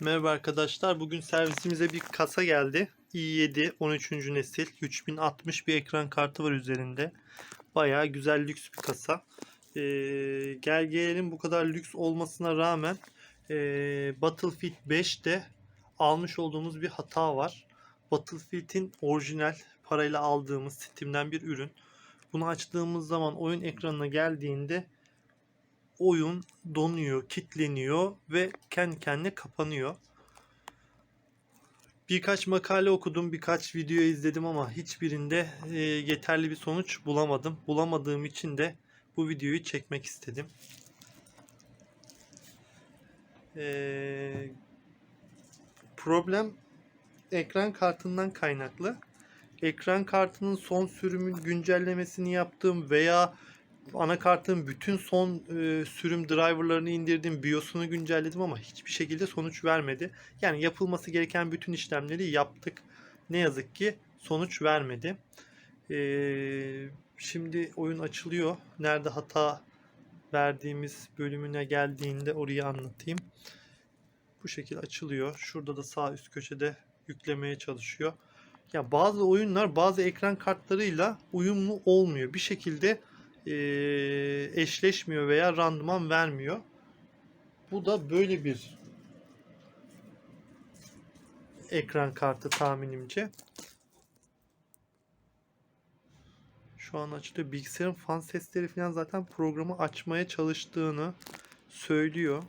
Merhaba arkadaşlar. Bugün servisimize bir kasa geldi. i7 13. nesil 3060 bir ekran kartı var üzerinde. Bayağı güzel lüks bir kasa. Ee, gel gelelim bu kadar lüks olmasına rağmen ee, Battlefield 5'te almış olduğumuz bir hata var. Battlefield'in orijinal parayla aldığımız Steam'den bir ürün. Bunu açtığımız zaman oyun ekranına geldiğinde oyun donuyor, kilitleniyor ve kendi kendine kapanıyor. Birkaç makale okudum, birkaç video izledim ama hiçbirinde e, yeterli bir sonuç bulamadım. Bulamadığım için de bu videoyu çekmek istedim. E, problem ekran kartından kaynaklı. Ekran kartının son sürümün güncellemesini yaptım veya anakartın bütün son e, sürüm driverlarını indirdim, BIOS'unu güncelledim ama hiçbir şekilde sonuç vermedi. Yani yapılması gereken bütün işlemleri yaptık. Ne yazık ki sonuç vermedi. E, şimdi oyun açılıyor. Nerede hata verdiğimiz bölümüne geldiğinde orayı anlatayım. Bu şekilde açılıyor. Şurada da sağ üst köşede yüklemeye çalışıyor. Ya bazı oyunlar bazı ekran kartlarıyla uyumlu olmuyor. Bir şekilde e, eşleşmiyor veya randıman vermiyor. Bu da böyle bir ekran kartı tahminimce. Şu an açılıyor. Bilgisayarın fan sesleri falan zaten programı açmaya çalıştığını söylüyor.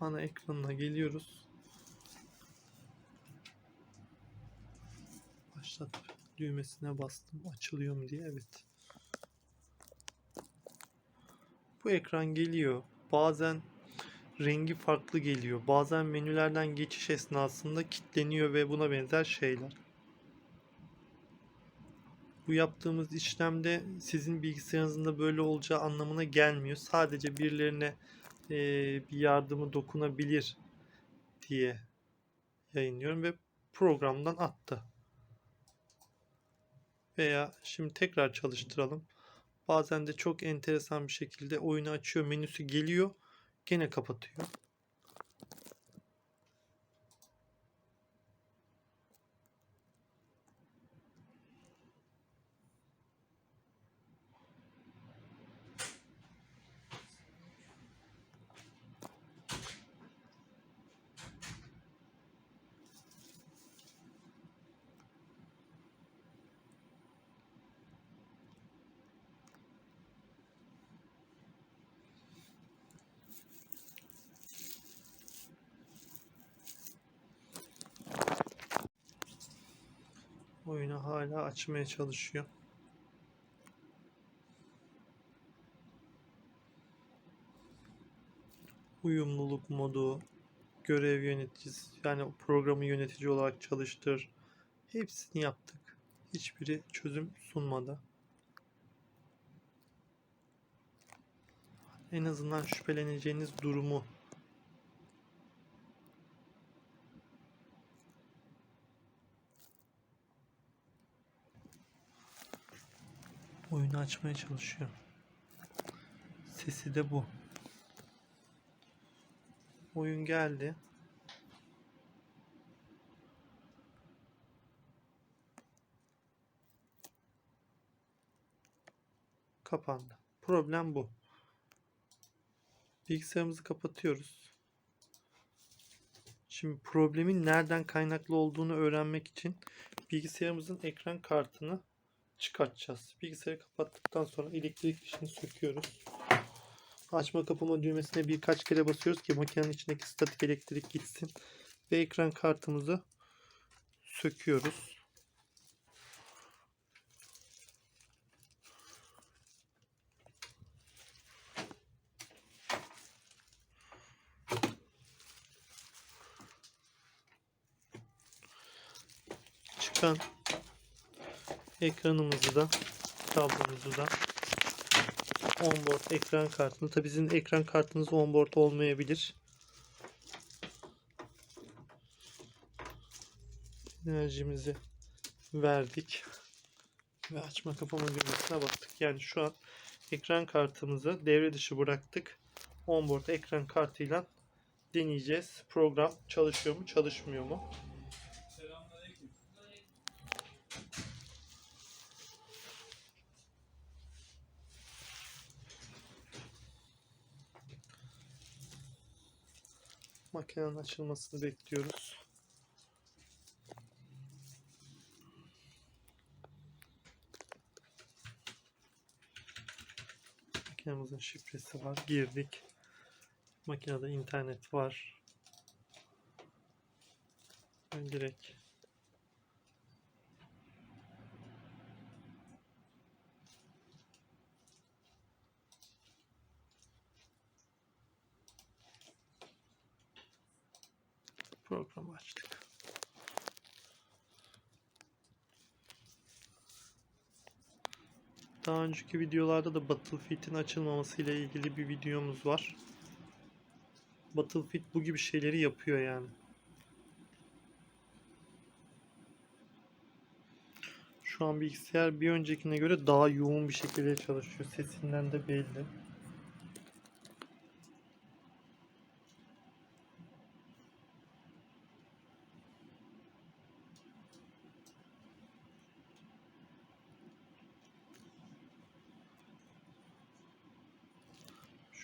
Ana ekranına geliyoruz. Başlat düğmesine bastım. Açılıyor mu diye. Evet. Bu ekran geliyor. Bazen rengi farklı geliyor. Bazen menülerden geçiş esnasında kilitleniyor ve buna benzer şeyler. Bu yaptığımız işlemde sizin bilgisayarınızın da böyle olacağı anlamına gelmiyor. Sadece birilerine e, bir yardımı dokunabilir diye yayınlıyorum ve programdan attı. Veya şimdi tekrar çalıştıralım. Bazen de çok enteresan bir şekilde oyunu açıyor, menüsü geliyor, gene kapatıyor. Oyunu hala açmaya çalışıyor. Uyumluluk modu, görev yöneticisi yani programı yönetici olarak çalıştır. Hepsini yaptık. Hiçbiri çözüm sunmadı. En azından şüpheleneceğiniz durumu oyunu açmaya çalışıyor. Sesi de bu. Oyun geldi. Kapandı. Problem bu. Bilgisayarımızı kapatıyoruz. Şimdi problemin nereden kaynaklı olduğunu öğrenmek için bilgisayarımızın ekran kartını çıkartacağız. Bilgisayarı kapattıktan sonra elektrik fişini söküyoruz. Açma kapama düğmesine birkaç kere basıyoruz ki makinenin içindeki statik elektrik gitsin. Ve ekran kartımızı söküyoruz. Çıkan ekranımızı da kablomuzu da onboard ekran kartını tabi sizin ekran kartınız onboard olmayabilir. Enerjimizi verdik ve açma kapama düğmesine bastık. Yani şu an ekran kartımızı devre dışı bıraktık. onboard ekran kartıyla deneyeceğiz. Program çalışıyor mu, çalışmıyor mu? Makinenin açılmasını bekliyoruz. Makinemizin şifresi var. Girdik. Makinede internet var. Ben direkt programı açtık. Daha önceki videolarda da Battlefield'in açılmaması ile ilgili bir videomuz var. Battlefield bu gibi şeyleri yapıyor yani. Şu an bilgisayar bir öncekine göre daha yoğun bir şekilde çalışıyor. Sesinden de belli.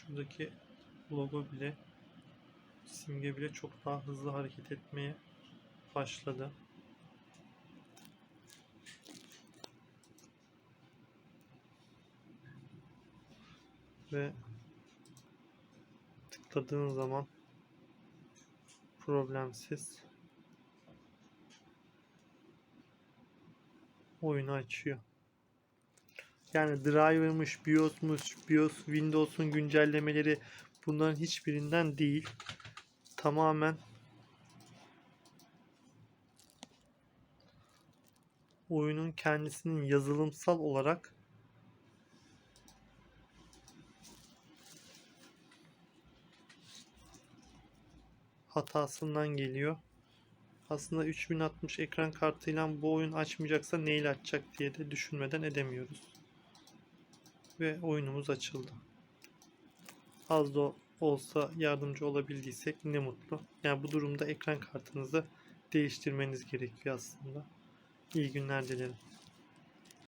Şuradaki logo bile simge bile çok daha hızlı hareket etmeye başladı. Ve tıkladığın zaman problemsiz oyunu açıyor. Yani driver'mış, BIOS'muş, BIOS, Windows'un güncellemeleri bunların hiçbirinden değil. Tamamen oyunun kendisinin yazılımsal olarak hatasından geliyor. Aslında 3060 ekran kartıyla bu oyun açmayacaksa neyle açacak diye de düşünmeden edemiyoruz. Ve oyunumuz açıldı. Az da olsa yardımcı olabildiysek ne mutlu. Yani bu durumda ekran kartınızı değiştirmeniz gerekiyor aslında. İyi günler dilerim.